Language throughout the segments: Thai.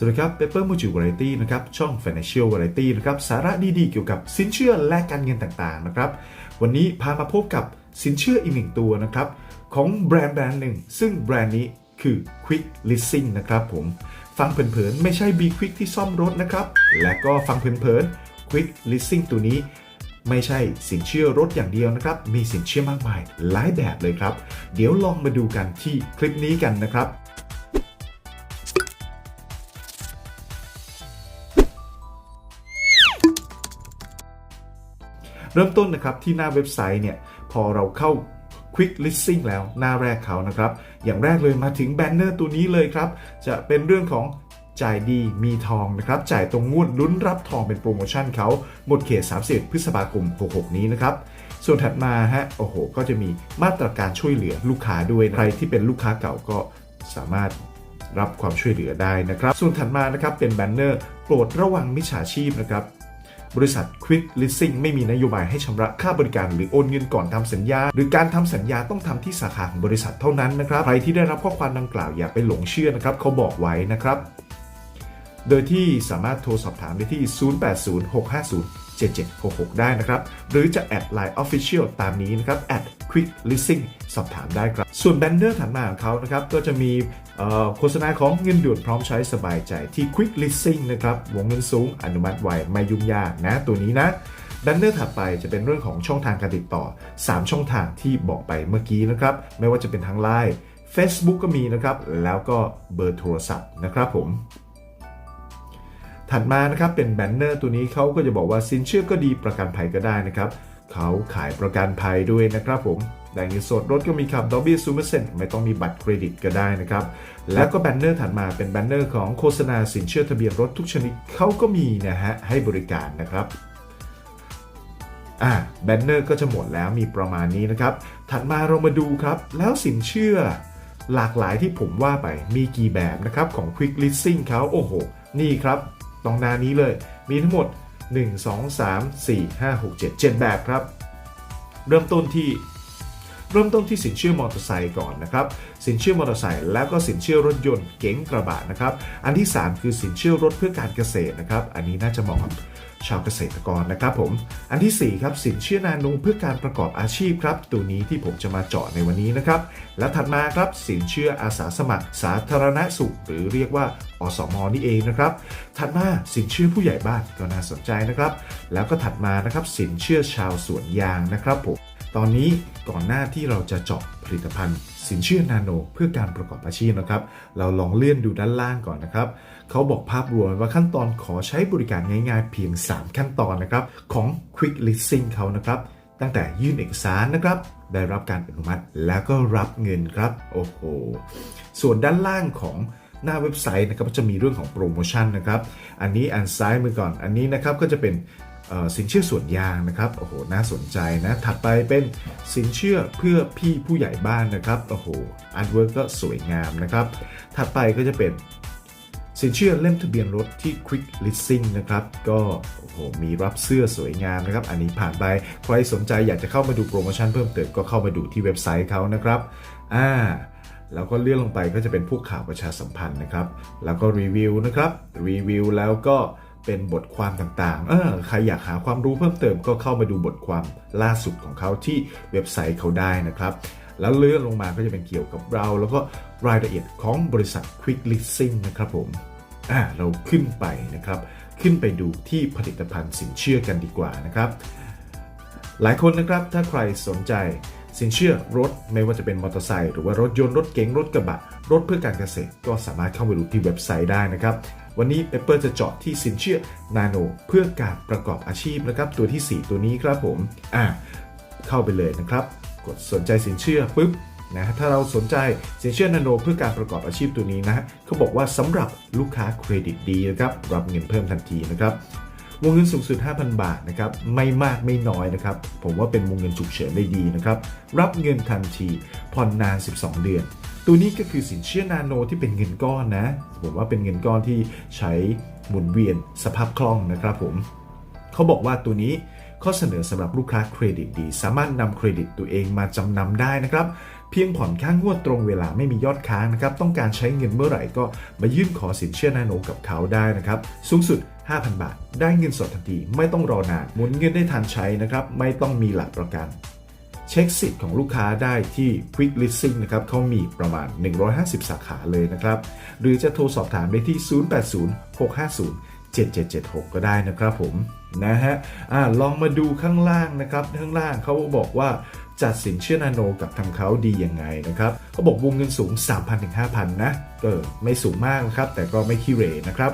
สวัสดีครับเปเปอร์มูจิวาไรตี้นะครับ ช่อง Financial Variety นะครับ สาระดีๆ เกี่ยวกับสินเชื่อและการเงินต่างๆ นะครับ วันนี้พามาพบกับสินเชื่ออีกหนึ่งตัวนะครับ ของแบรนด์แบรนด์หนึ่ง ซึ่งแบรนด์นี้คือ Quick Leasing นะครับผม ฟังเผินๆ ไม่ใช่ B Quick ที่ซ่อมรถนะครับ และก็ฟังเผินๆ Quick Leasing ตัวนี้ไม่ใช่สินเชื่อรถอย่างเดียวนะครับ มีสินเชื่อมากมายหลายแบบเลยครับ เดี๋ยวลองมาดูกันที่คลิปนี้กันนะครับ เริ่มต้นนะครับที่หน้าเว็บไซต์เนี่ยพอเราเข้า Quick Listing แล้วหน้าแรกเขานะครับ อย่างแรกเลยมาถึงแบนเนอร์ตัวนี้เลยครับ จะเป็นเรื่องของจ่ายดีมีทองนะครับจ่ายตรงงวดลุ้นรับทองเป็นโปรโมชั่นเขาหมดเขต31พฤษภาคม 66 นี้นะครับ ส่วนถัดมาฮะโอ้โห ก็จะมีมาตรการช่วยเหลือลูกค้าด้วยใครที่เป็นลูกค้าเก่าก็สามารถรับความช่วยเหลือได้นะครับ ส่วนถัดมานะครับเป็นแบนเนอร์โปรดระวังมิจฉาชีพนะครับ บริษัท Quick Leasing ไม่มีนโยบายให้ชำระค่าบริการหรือโอนเงินก่อนทำสัญญา หรือการทำสัญญาต้องทำที่สาขาของบริษัทเท่านั้นนะครับใครที่ได้รับข้อความดังกล่าวอย่าไปหลงเชื่อนะครับเขาบอกไว้นะครับโดยที่สามารถโทรสอบถามได้ที่ 0806507766 ได้นะครับ หรือจะแอด Line Official ตามนี้นะครับแอด Quick Leasing สอบถามได้ครับ ส่วนแบนเนอร์ถัดมาของเขานะครับ ก็จะมี โฆษณาของเงินด่วนพร้อมใช้สบายใจที่ Quick Leasing นะครับ วงเงินสูงอนุมัติไวไม่ยุ่งยากนะ ตัวนี้นะแบนเนอร์ถัดไปจะเป็นเรื่องของช่องทางการติดต่อ 3 ช่องทางที่บอกไปเมื่อกี้นะครับ ไม่ว่าจะเป็นทาง Line Facebook ก็มีนะครับ แล้วก็เบอร์โทรศัพท์นะครับผม ถัดมานะครับเป็นแบนเนอร์ตัวนี้เขาก็จะบอกว่าสินเชื่อก็ดีประกันภัยก็ได้นะครับ เขาขายประกันภัยด้วยนะครับผมได้เงินสดรถก็มีครับดอกเบี้ยซูเปอร์เซ็นต์ไม่ต้องมีบัตรเครดิตก็ได้นะครับ แล้วก็แบนเนอร์ถัดมาเป็นแบนเนอร์ของโฆษณาสินเชื่อทะเบียนรถทุกชนิดเขาก็มีนะฮะให้บริการนะครับอ่าแบนเนอร์ก็จะหมดแล้วมีประมาณนี้นะครับ ถัดมาเรามาดูครับ แล้วสินเชื่อ หลากหลายที่ผมว่าไปมีกี่แบบนะครับของ Quick Leasing เขาโอ้โห นี่ครับตรงหน้านี้เลย มีทั้งหมด 1 2 3 4 5 6 7 7 แบบครับ เริ่มต้นที่เริ่มต้นที่สินเชื่อมอเตอร์ไซค์ก่อนนะครับ สินเชื่อมอเตอร์ไซค์แล้วก็สินเชื่อรถยนต์เก๋งกระบะนะครับ อันที่ 3 คือสินเชื่อรถเพื่อการเกษตรนะครับ อันนี้น่าจะเหมาะกับ ชาวเกษตรกรนะครับผม อันทีสี่ 4 ครับ สินเชื่อนานุเพื่อการประกอบอาชีพครับ ตัวนี้ที่ผมจะมาเจาะในวันนี้นะครับ และถัดมาครับสินเชื่ออาสาสมัคร สาธารณสุข หรือเรียกว่าอสมนี่เองนะครับ ถัดมาสินเชื่อผู้ใหญ่บ้านก็น่าสนใจนะครับ แล้วก็ถัดมานะครับสินเชื่อชาวสวนยางนะครับผม ตอนนี้ก่อนหน้าที่เราจะเจาะผลิตภัณฑ์ สินเชื่อนาโน เพื่อการประกอบอาชีพนะครับ เราลองเลื่อนดูด้านล่างก่อนนะครับเขาบอกภาพรวมว่าขั้นตอนขอใช้บริการง่ายๆ เพียง 3 ขั้นตอนนะครับของ Quick Leasing เขานะครับตั้งแต่ยื่นเอกสารนะครับ ได้รับการอนุมัติแล้วก็รับเงินครับ โอ้โห ส่วนด้านล่างของหน้าเว็บไซต์นะครับก็จะมีเรื่องของโปรโมชั่นนะครับ อันนี้อันซ้ายมือก่อน อันนี้นะครับก็จะเป็น สินเชื่อส่วนยางนะครับโอ้โหน่าสนใจนะถัดไปเป็นสินเชื่อเพื่อพี่ผู้ใหญ่บ้านนะครับโอ้โหอันเวิร์กก็สวยงามนะครับ ถัดไปก็จะเป็นสินเชื่อเล่มทะเบียนรถที่ Quick Leasing นะครับ ก็โอ้โหมีรับเสื้อสวยงามนะครับ อันนี้ผ่านไป ใครสนใจอยากจะเข้ามาดูโปรโมชั่นเพิ่มเติมก็เข้ามาดูที่เว็บไซต์เขานะครับอ่าแล้วก็เลื่อนลงไปก็จะเป็นพวกข่าวประชาสัมพันธ์นะครับ แล้วก็รีวิวนะครับรีวิวแล้วก็ เป็นบทความต่างๆ เออใครอยากหาความรู้เพิ่มเติมก็เข้ามาดูบทความล่าสุดของเขาที่เว็บไซต์เขาได้นะครับ แล้วเลื่อนลงมาก็จะเป็นเกี่ยวกับเรา แล้วก็รายละเอียดของบริษัท Quick Leasing นะครับผมอ่าเราขึ้นไปนะครับ ขึ้นไปดูที่ผลิตภัณฑ์สินเชื่อกันดีกว่านะครับ หลายคนนะครับถ้าใครสนใจสินเชื่อรถไม่ว่าจะเป็นมอเตอร์ไซค์หรือว่ารถยนต์รถเก๋งรถกระบะ รถเพื่อการเกษตรก็สามารถเข้าไปดูที่เว็บไซต์ได้นะครับ วันนี้เปเปอร์จะเจาะที่สินเชื่อนาโนเพื่อการประกอบอาชีพนะครับตัวที่ 4 ตัวนี้ครับผมอ่าเข้าไปเลยนะครับ กดสนใจสินเชื่อปุ๊บนะถ้าเราสนใจสินเชื่อนาโนเพื่อการประกอบอาชีพตัวนี้นะฮะเขาบอกว่าสำหรับลูกค้าเครดิตดีนะครับรับเงินเพิ่มทันทีนะครับ วงเงินสูงสุด 5,000 บาทนะครับไม่มากไม่น้อยนะครับผมว่าเป็นวงเงินฉุกเฉินได้ดีนะครับรับเงินทันทีผ่อนนาน 12 เดือน ตัวนี้ก็คือสินเชื่อนาโนที่เป็นเงินก้อนนะผมว่าเป็นเงินก้อนที่ใช้หมุนเวียนสภาพคล่องนะครับผมเขาบอกว่าตัวนี้ข้อเสนอสำหรับลูกค้าเครดิตดี สามารถนำเครดิตตัวเองมาจำนำได้นะครับ เพียงผ่อนค่างวดตรงเวลาไม่มียอดค้างนะครับ ต้องการใช้เงินเมื่อไหร่ก็มายื่นขอสินเชื่อนาโนกับเขาได้นะครับ สูงสุด 5,000 บาท ได้เงินสดทันที ไม่ต้องรอนาน หมุนเงินได้ทันใช้นะครับ ไม่ต้องมีหลักประกัน เช็คสิทธิ์ของลูกค้าได้ที่ Quick Leasing นะครับเขามีประมาณ 150 สาขาเลยนะครับ หรือจะโทรสอบถามได้ที่ 0806507776 ก็ได้นะครับผมนะฮะอ่าลองมาดูข้างล่างนะครับ ข้างล่างเขาบอกว่า จัดสินเชื่อนาโนกับทางเขาดียังไงนะครับเขาบอกวงเงินสูง 3,000ถึง5,000 นะก็ไม่สูงมากนะครับ แต่ก็ไม่ขี้เรนะครับ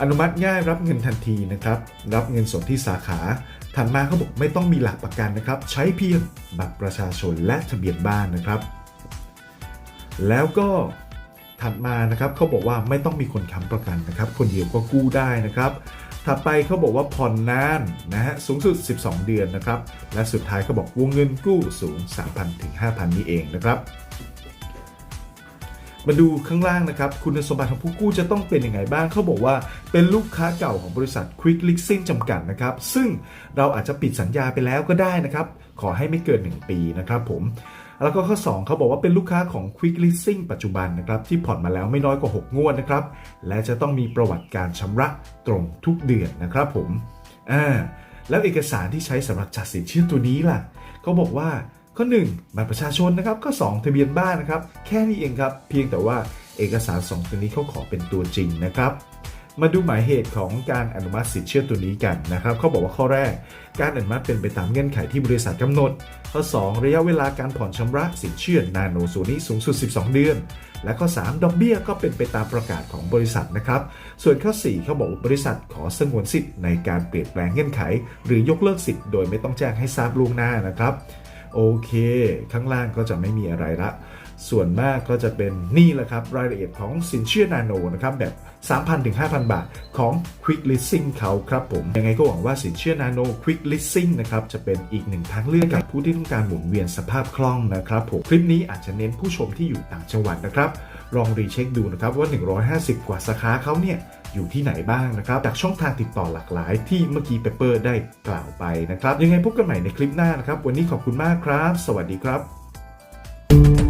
อนุมัติง่ายรับเงินทันทีนะครับ รับเงินสดที่สาขา ถัดมาเขาบอกไม่ต้องมีหลักประกันนะครับ ใช้เพียงบัตรประชาชนและทะเบียนบ้านนะครับ แล้วก็ถัดมานะครับเขาบอกว่าไม่ต้องมีคนค้ำประกันนะครับ คนเดียวก็กู้ได้นะครับ ถัดไปเขาบอกว่าผ่อนนานนะฮะสูงสุด 12 เดือนนะครับ และสุดท้ายเขาบอกวงเงินกู้สูง 3,000ถึง5,000 นี่เองนะครับ มาดูข้างล่างนะครับ คุณสมบัติของผู้กู้จะต้องเป็นยังไงบ้างเขาบอกว่าเป็นลูกค้าเก่าของบริษัท Quick Leasing จำกัดนะครับ ซึ่งเราอาจจะปิดสัญญาไปแล้วก็ได้นะครับ ขอให้ไม่เกิน 1 ปีนะครับผมแล้วก็ข้อ 2 เขาบอกว่าเป็นลูกค้าของ Quick Leasing ปัจจุบันนะครับ ที่ผ่อนมาแล้วไม่น้อยกว่า 6 งวดนะครับ และจะต้องมีประวัติการชำระตรงทุกเดือนนะครับผมอ่าแล้วเอกสารที่ใช้สำหรับจัดสินเชื่อตัวนี้ล่ะเขาบอกว่า ข้อ1บัตรประชาชนนะครับข้อ2ทะเบียนบ้านนะครับ แค่นี้เองครับ เพียงแต่ว่าเอกสาร 2 ตัวนี้เขาขอเป็นตัวจริงนะครับ มาดูหมายเหตุของการอนุมัติสินเชื่อตัวนี้กันนะครับเขาบอกว่าข้อแรก การอนุมัติเป็นไปตามเงื่อนไขที่บริษัทกำหนด ข้อ 2 ระยะเวลาการผ่อนชำระสินเชื่อนาโนโซนี้สูงสุด 12 เดือน และข้อ 3 ดอกเบี้ยก็เป็นไปตามประกาศของบริษัทนะครับ ส่วนข้อ4เขาบอกบริษัทขอสงวนสิทธิ์ในการเปลี่ยนแปลงเงื่อนไข หรือยกเลิกสิทธิ์โดยไม่ต้องแจ้งให้ทราบล่วงหน้านะครับ โอเค ข้างล่างก็จะไม่มีอะไรละส่วนมากก็จะเป็นนี่แหละครับ รายละเอียดของสินเชื่อนาโนนะครับ แบบ 3,000ถึง5,000 บาทของ Quick Leasing เขาครับผม ยังไงก็หวังว่าสินเชื่อนาโน Quick Leasing นะครับ จะเป็นอีกหนึ่งทางเลือกกับผู้ที่ต้องการหมุนเวียนสภาพคล่องนะครับผม คลิปนี้อาจจะเน้นผู้ชมที่อยู่ต่างจังหวัดนะครับ ลองรีเช็คดูนะครับว่า 150 กว่าสาขาเขาเนี่ย อยู่ที่ไหนบ้างนะครับ จากช่องทางติดต่อหลากหลาย ที่เมื่อกี้เปเปอร์ได้กล่าวไปนะครับ ยังไงพบกันใหม่ในคลิปหน้านะครับ วันนี้ขอบคุณมากครับ สวัสดีครับ